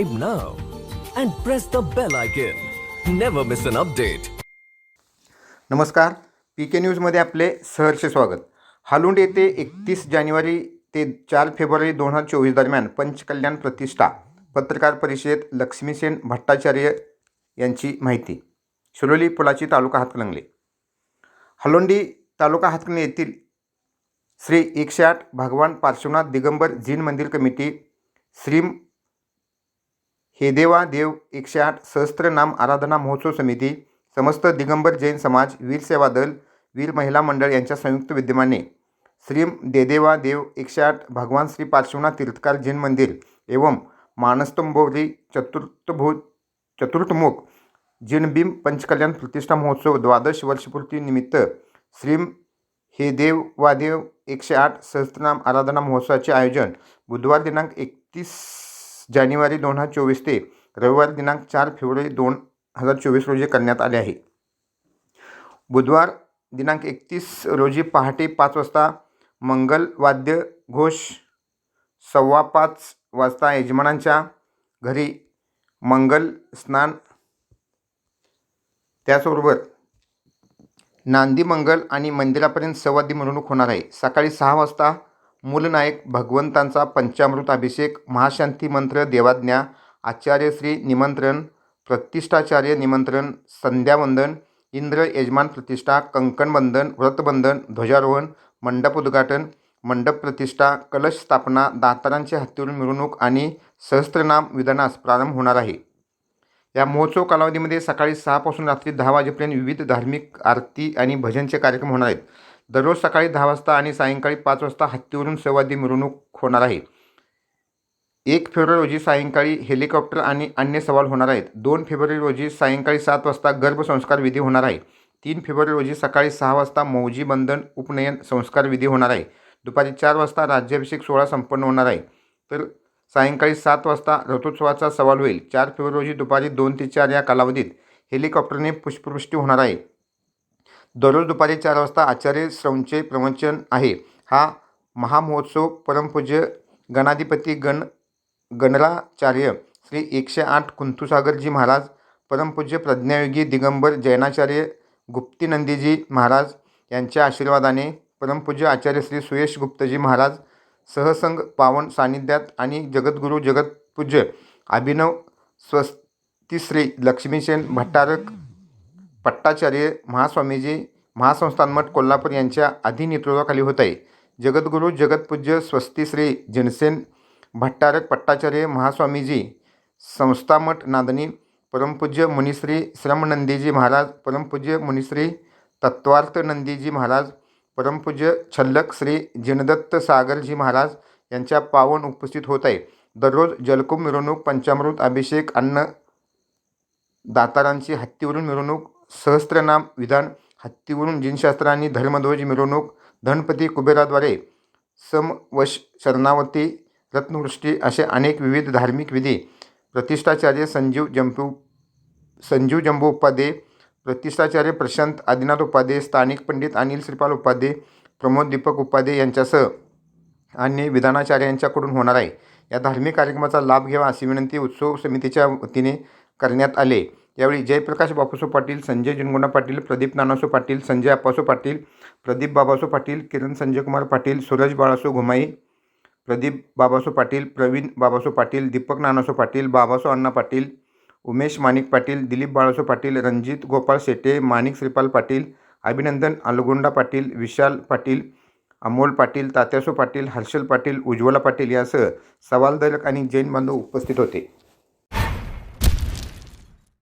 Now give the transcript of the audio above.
subscribe now and press the bell icon. Never miss an update. नमस्कार P K न्यूजमध्ये आपले सहर्ष स्वागत हालुंड येथे एकतीस जानेवारी ते चार फेब्रुवारी दोन हजार चोवीस दरम्यान पंचकल्याण प्रतिष्ठा पत्रकार परिषदेत लक्ष्मीसेन भट्टाचार्य यांची माहिती शिरोली पुलाची तालुका हातकणंगले हलोंडी तालुका हातकणंगले येथील श्री एकशे आठ भगवान पार्श्वनाथ दिगंबर जीन मंदिर कमिटी श्रीम हे देवा देव एकशे आठ सहस्त्रनाम आराधना महोत्सव समिती समस्त दिगंबर जैन समाज वीर सेवा दल वीर महिला मंडळ यांच्या संयुक्त विद्यमाने श्रीम देदेवा देव एकशे आठ भगवान श्री पार्श्वनाथ तीर्थकार जैन मंदिर एवं मानस्तंभोवरी चतुर्थभू चतुर्थमुख जिनबिंब पंचकल्याण प्रतिष्ठा महोत्सव द्वादश वर्षपूर्तीनिमित्त श्री श्रीम हे देव वादेव एकशे आठ सहस्त्रनाम आराधना महोत्सवाचे आयोजन बुधवार दिनांक एकतीस जानेवारी दोन हजार चोवीस ते रविवार दिनांक चार फेब्रुवारी दोन हजार चोवीस रोजी करण्यात आले आहे. बुधवार दिनांक एकतीस रोजी पहाटे पाच वाजता मंगल वाद्य घोष सव्वा पाच वाजता यजमानांच्या घरी मंगल स्नान. त्याचबरोबर नांदी मंगल आणि मंदिरापर्यंत संवादी मिरवणूक होणार आहे. सकाळी सहा वाजता मूलनायक भगवंतांचा पंचामृत अभिषेक महाशांती मंत्र देवाज्ञा आचार्य श्री निमंत्रण प्रतिष्ठाचार्य निमंत्रण संध्यावंदन इंद्र यजमान प्रतिष्ठा कंकणबंधन व्रतबंधन ध्वजारोहण मंडप उद्घाटन मंडप प्रतिष्ठा कलश स्थापना दातारांचे हत्तीवरून मिरवणूक आणि सहस्त्रनाम विधानास प्रारंभ होणार आहे. या महोत्सव कालावधीमध्ये सकाळी सहापासून रात्री दहा वाजेपर्यंत विविध धार्मिक आरती आणि भजनचे कार्यक्रम होणार आहेत. दररोज सकाळी दहा वाजता आणि सायंकाळी पाच वाजता हत्तीवरून संवादी मिरवणूक होणार आहे. एक फेब्रुवारी रोजी सायंकाळी हेलिकॉप्टर आणि अन्य सवाल होणार आहेत. दोन फेब्रुवारी रोजी सायंकाळी सात वाजता गर्भसंस्कार विधी होणार आहे. तीन फेब्रुवारी रोजी सकाळी सहा वाजता मौजी बंधन उपनयन संस्कार विधी होणार आहे. दुपारी चार वाजता राज्याभिषेक सोहळा संपन्न होणार आहे. तर सायंकाळी सात वाजता रथोत्सवाचा सवाल होईल. चार फेब्रुवारी रोजी दुपारी दोन ते चार या कालावधीत हेलिकॉप्टरने पुष्पवृष्टी होणार आहे. दररोज दुपारी चार वाजता आचार्य श्रवणचे प्रवचन आहे. हा महामहोत्सव परमपूज्य गणाधिपती गण गणराचार्य श्री एकशे आठ कुंतुसागरजी महाराज परमपूज्य प्रज्ञायोगी दिगंबर जैनाचार्य गुप्तीनंदीजी महाराज यांच्या आशीर्वादाने परमपूज्य आचार्य श्री सुयश गुप्तजी महाराज सहसंग पावन सान्निध्यात आणि जगद्गुरू जगतपूज्य अभिनव स्वस्तिश्री लक्ष्मीसेन भट्टारक पट्टाचार्य महास्वामीजी महासंस्थान मठ कोल्हापूर यांच्या आधी नेतृत्वाखाली होत आहे. जगद्गुरू जगतपूज्य स्वस्तिश्री जिनसेन भट्टारक पट्टाचार्य महास्वामीजी संस्थामठ नांदणी परमपूज्य मुनिश्री श्रमनंदीजी महाराज परमपूज्य मुनिश्री तत्वार्थ नंदीजी महाराज परमपूज्य छल्लक श्री जिनदत्त सागरजी महाराज यांच्या पावन उपस्थित होत आहे. दररोज जलकुंभ मिरवणूक पंचामृत अभिषेक अन्न दातारांची हत्तीवरून मिरवणूक सहस्त्रनाम विधान हत्तीवरून जिनशास्त्र आणि धर्मध्वज मिरवणूक धनपती कुबेराद्वारे समवश शरणावती रत्नवृष्टी असे अनेक विविध धार्मिक विधी प्रतिष्ठाचार्य संजीव जंपू संजीव जंबू उपाध्ये प्रतिष्ठाचार्य प्रशांत आदिनाथ उपाध्ये स्थानिक पंडित अनिल श्रीपाल उपाध्ये प्रमोद दीपक उपाध्ये यांच्यासह अन्य विधानाचार्यांच्याकडून होणार आहे. या धार्मिक कार्यक्रमाचा लाभ घ्यावा अशी विनंती उत्सव समितीच्या वतीने करण्यात आले. यावेळी जयप्रकाश बापूसो पाटील संजय जिनगोंडा पाटील प्रदीप नानासो पाटील संजय अप्पासो पाटील प्रदीप बाबासो पाटील किरण संजयकुमार पाटील सूरज बाळासो घुमाई प्रदीप बाबासो पाटील प्रवीण बाबासो पाटील दीपक नानासो पाटील बाबासो अण्णा पाटील उमेश माणिक पाटील दिलीप बाळासो पाटील रणजित गोपाळ शेटे माणिक श्रीपाल पाटील अभिनंदन अलगोंडा पाटील विशाल पाटील अमोल पाटील तात्यासो पाटील हर्षल पाटील उज्ज्वला पाटील यासह सवालदारक आणि जैन बांधव उपस्थित होते.